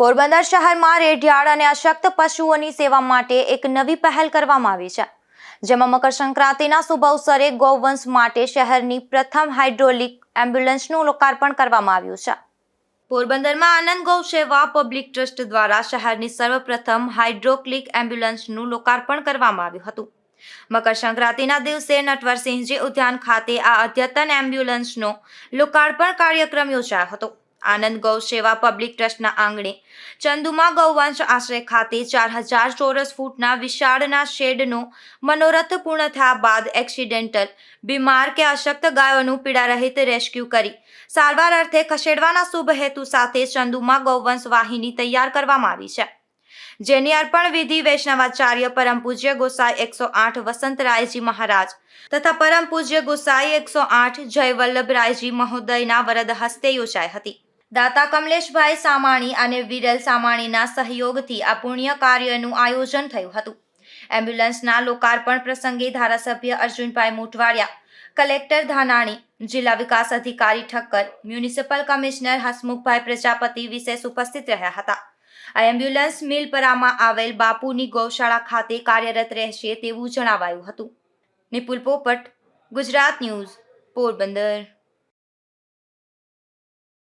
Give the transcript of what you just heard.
પોરબંદર શહેરમાં રેઢિયાળ અને અશક્ત પશુઓની સેવા માટે એક નવી પહેલ કરવામાં આવી છે, જેમાં મકર સંક્રાંતિના શુભ અવસરે ગૌવંશ માટે શહેરની પ્રથમ હાઇડ્રોલિક એમ્બ્યુલન્સનું લોકાર્પણ કરવામાં આવ્યું છે. પોરબંદરમાં આનંદ ગૌ સેવા પબ્લિક ટ્રસ્ટ દ્વારા શહેરની સર્વપ્રથમ હાઇડ્રોક્લિક એમ્બ્યુલન્સનું લોકાર્પણ કરવામાં આવ્યું હતું. મકર સંક્રાંતિના દિવસે નટવરસિંહજી ઉદ્યાન ખાતે આ અદ્યતન એમ્બ્યુલન્સનો લોકાર્પણ કાર્યક્રમ યોજાયો હતો. આનંદ ગૌ સેવા પબ્લિક ટ્રસ્ટના આંગણે ચંદુમા ગૌવંશ આશ્રય ખાતે ચાર હજાર ચોરસ ફૂટના વિશાળના શેડનો મનોરથ પૂર્ણ થયા બાદ એક્સિડેન્ટલ. બીમાર કે અશક્ત ગાયોનું પીડારહિત રેસ્ક્યુ કરી સારવાર અર્થે ખસેડવાના શુભ હેતુ સાથે ચંદુમા ગૌવંશ વાહિની તૈયાર કરવામાં આવી છે. જેની અર્પણ વિધિ વૈષ્ણવાચાર્ય પરમ પૂજ્ય ગોસાઈ એકસો આઠ વસંતરાયજી મહારાજ તથા પરમ પૂજ્ય ગોસાઈ એકસો આઠ જય વલ્લભરાયજી મહોદયના વરદ હસ્તે યોજાઈ હતી. દાતા કમલેશભાઈ સામાણી અને વિરલ સામાણીના સહયોગથી આ પુણ્ય કાર્યનું આયોજન થયું હતું. એમ્બ્યુલન્સના લોકાર્પણ પ્રસંગે ધારાસભ્ય અર્જુનભાઈ મોટવાડિયા કલેક્ટર ધાનાણી, જિલ્લા વિકાસ અધિકારી ઠક્કર, મ્યુનિસિપલ કમિશનર હસમુખભાઈ પ્રજાપતિ વિશેષ ઉપસ્થિત રહ્યા હતા. આ એમ્બ્યુલન્સ મિલપરામાં આવેલ બાપુની ગૌશાળા ખાતે કાર્યરત રહેશે તેવું જણાવાયું હતું. નિપુલ પોપટ, ગુજરાત ન્યૂઝ, પોરબંદર.